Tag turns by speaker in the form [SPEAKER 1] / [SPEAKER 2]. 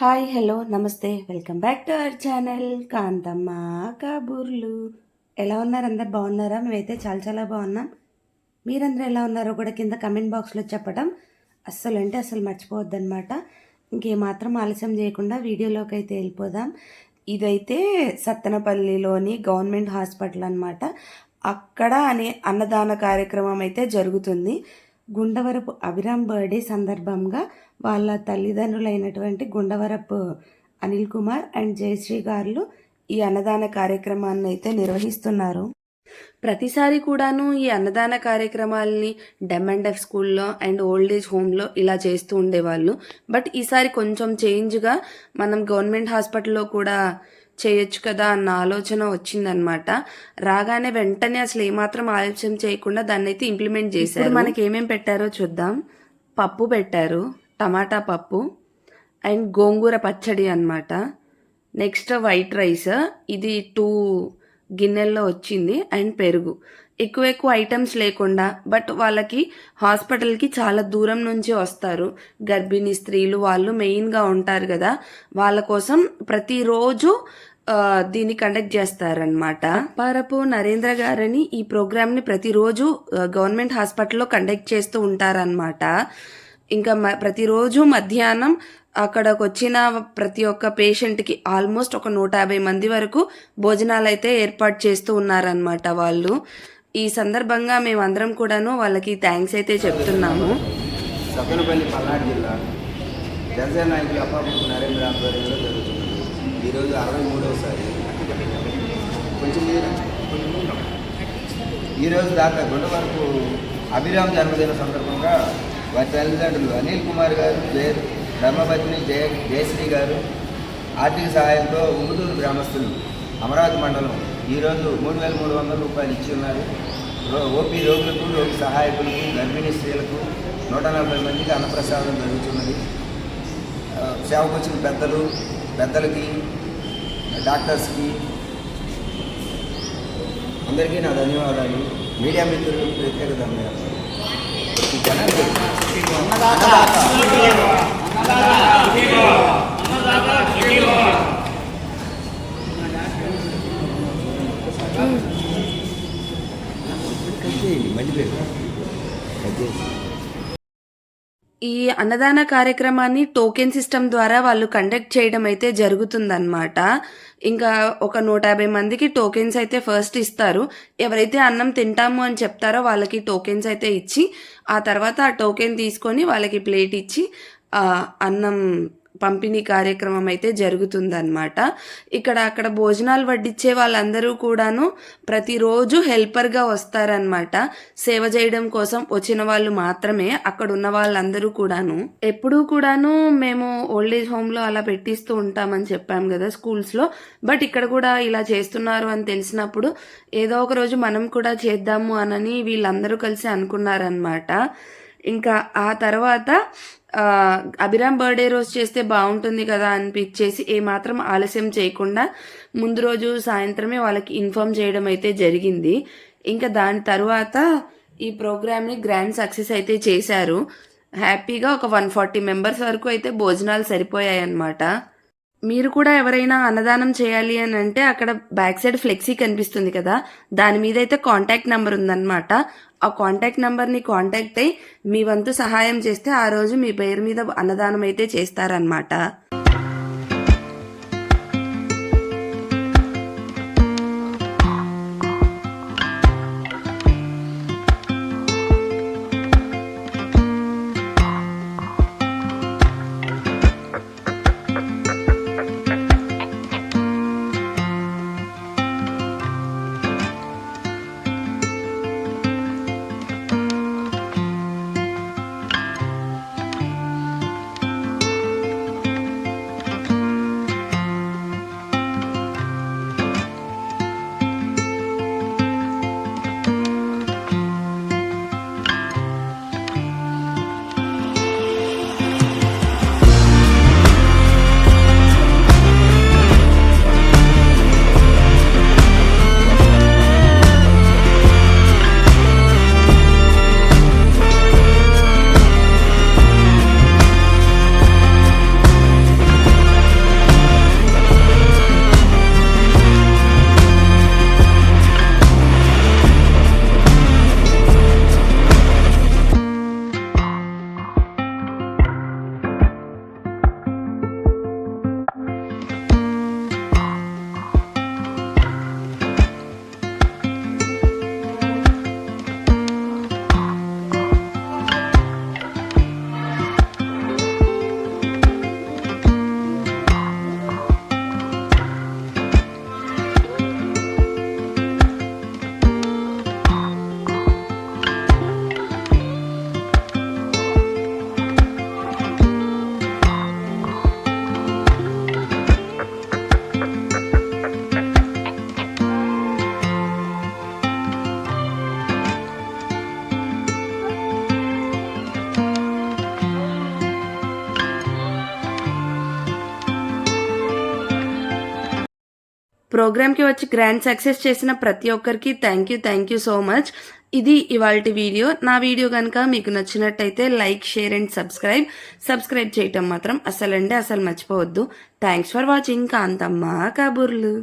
[SPEAKER 1] Hi hello నమస్తే. Welcome back to our channel Kanthamma కబుర్లు. ఎలా ఉన్నారు? అందరు బాగున్నారా? మేమైతే చాలా చాలా బాగున్నాం. మీరందరూ ఎలా ఉన్నారో కూడా కింద కమెంట్ బాక్స్లో చెప్పడం అస్సలు అంటే అస్సలు మర్చిపోవద్దనమాట ఇంకేమాత్రం ఆలస్యం చేయకుండా వీడియోలోకి అయితే వెళ్ళిపోదాం. ఇదైతే సత్తెనపల్లిలోని గవర్నమెంట్ హాస్పిటల్ అనమాట అక్కడ అనే అన్నదాన కార్యక్రమం అయితే జరుగుతుంది. గుండవరపు అభిరామ్ బర్త్డే సందర్భంగా వాళ్ళ తల్లిదండ్రులైనటువంటి గుండవరపు అనిల్ కుమార్ అండ్ జయశ్రీ గారు ఈ అన్నదాన కార్యక్రమాన్ని అయితే నిర్వహిస్తున్నారు. ప్రతిసారి కూడాను ఈ అన్నదాన కార్యక్రమాలని డెమ్ అండ్ ఎఫ్ స్కూల్లో అండ్ ఓల్డ్ ఏజ్ హోమ్లో ఇలా చేస్తూ ఉండేవాళ్ళు. బట్ ఈసారి కొంచెం చేంజ్గా మనం గవర్నమెంట్ హాస్పిటల్లో కూడా చేయొచ్చు కదా అన్న ఆలోచన వచ్చిందనమాట రాగానే వెంటనే అసలు ఏమాత్రం ఆలస్యం చేయకుండా దాన్ని అయితే ఇంప్లిమెంట్ చేశారు. మనకి ఏమేం పెట్టారో చూద్దాం. పప్పు పెట్టారు టమాటా పప్పు అండ్ గోంగూర పచ్చడి అన్నమాట. నెక్స్ట్ వైట్ రైస్ ఇది టూ గిన్నెల్లో వచ్చింది అండ్ పెరుగు. ఎక్కువ ఎక్కువ ఐటమ్స్ లేకుండా బట్ వాళ్ళకి హాస్పిటల్కి చాలా దూరం నుంచి వస్తారు. గర్భిణీ స్త్రీలు వాళ్ళు మెయిన్గా ఉంటారు కదా వాళ్ళ కోసం ప్రతిరోజు దీన్ని కండక్ట్ చేస్తారనమాట పరపు నరేంద్ర గారని ఈ ప్రోగ్రామ్ని ప్రతిరోజు గవర్నమెంట్ హాస్పిటల్లో కండక్ట్ చేస్తూ ఉంటారనమాట ఇంకా మ- ప్రతిరోజు మధ్యాహ్నం అక్కడకు వచ్చిన ప్రతి ఒక్క పేషెంట్కి ఆల్మోస్ట్ ఒక నూట యాభై మంది వరకు భోజనాలు అయితే ఏర్పాటు చేస్తూ ఉన్నారనమాట వాళ్ళు. ఈ సందర్భంగా మేమందరం కూడాను వాళ్ళకి థ్యాంక్స్ అయితే చెప్తున్నాము.
[SPEAKER 2] సత్తెనపల్లి పల్నాడు జిల్లా జనసేన నాయకులు అప్పాపు నరేంద్ర ఆధ్వర్యంలో జరుగుతున్నది. ఈరోజు అరవై మూడవసారి కొంచెం ఈరోజు దాకా గుండె వరకు అభిరామ్ జన్మదిన సందర్భంగా వారి తల్లిదండ్రులు అనిల్ కుమార్ గారు జయ ధర్మపత్ని జయ జయశ్రీ గారు ఆర్థిక సహాయంతో ఉంగుటూరు గ్రామస్తులు అమరావతి మండలం ఈరోజు మూడు వేల మూడు వందల రూపాయలు ఇచ్చి ఉన్నారు. రో- ఓపీ రోగులకు రోగి సహాయకులకు గర్భిణీ స్త్రీలకు నూట నలభై మందికి అన్నప్రసాదం జరుగుతున్నది. సేవకొచ్చిన సేవకు వచ్చిన పెద్దలు పెద్దలకి డాక్టర్స్కి అందరికీ నా ధన్యవాదాలు. మీడియా మిత్రులకు ప్రత్యేక ధన్యవాదాలు. ఈ జనాలు
[SPEAKER 1] ఈ అన్నదాన కార్యక్రమాన్ని టోకెన్ సిస్టమ్ ద్వారా వాళ్ళు కండక్ట్ చేయడం అయితే జరుగుతుందన్నమాట. ఇంకా ఒక నూట యాభై మందికి టోకెన్స్ అయితే ఫస్ట్ ఇస్తారు. ఎవరైతే అన్నం తింటాము అని చెప్తారో వాళ్ళకి టోకెన్స్ అయితే ఇచ్చి ఆ తర్వాత ఆ టోకెన్ తీసుకొని వాళ్ళకి ప్లేట్ ఇచ్చి అన్నం పంపిణీ కార్యక్రమం అయితే జరుగుతుందన్నమాట. ఇక్కడ అక్కడ భోజనాలు వడ్డించే వాళ్ళందరూ కూడాను ప్రతిరోజు హెల్పర్గా వస్తారనమాట సేవ చేయడం కోసం వచ్చిన వాళ్ళు మాత్రమే అక్కడ ఉన్న వాళ్ళందరూ కూడాను. ఎప్పుడూ కూడాను మేము ఓల్డ్ ఏజ్ హోమ్లో అలా పెట్టిస్తూ ఉంటామని చెప్పాం కదా స్కూల్స్లో. బట్ ఇక్కడ కూడా ఇలా చేస్తున్నారు అని తెలిసినప్పుడు ఏదో ఒక రోజు మనం కూడా చేద్దాము అనని వీళ్ళందరూ కలిసి అనుకున్నారనమాట ఇంకా ఆ తర్వాత అభిరామ్ బర్త్డే రోజు చేస్తే బాగుంటుంది కదా అనిపించేసి ఏమాత్రం ఆలస్యం చేయకుండా ముందు రోజు సాయంత్రమే వాళ్ళకి ఇన్ఫామ్ చేయడం అయితే జరిగింది. ఇంకా దాని తర్వాత ఈ ప్రోగ్రామ్ని గ్రాండ్ సక్సెస్ అయితే చేశారు. హ్యాపీగా ఒక వన్ ఫార్టీ మెంబర్స్ వరకు అయితే భోజనాలు సరిపోయాయి అన్నమాట మీరు కూడా ఎవరైనా అన్నదానం చేయాలి అని అంటే అక్కడ బ్యాక్ సైడ్ ఫ్లెక్సీ కనిపిస్తుంది కదా దాని మీద అయితే కాంటాక్ట్ నెంబర్ ఉందన్నమాట. ఆ కాంటాక్ట్ నెంబర్ని కాంటాక్ట్ అయ్యి మీ వంతు సహాయం చేస్తే ఆ రోజు మీ పేరు మీద అన్నదానం అయితే చేస్తారనమాట ప్రోగ్రామ్కి వచ్చి గ్రాండ్ సక్సెస్ చేసిన ప్రతి ఒక్కరికి thank you thank you so much. ఇది ఇవాళ వీడియో. నా వీడియో కనుక మీకు నచ్చినట్టయితే like share and subscribe. Subscribe చేయటం మాత్రం అసలు అంటే అసలు మర్చిపోవద్దు. Thanks for watching. కాంతమ్మ కబుర్లు.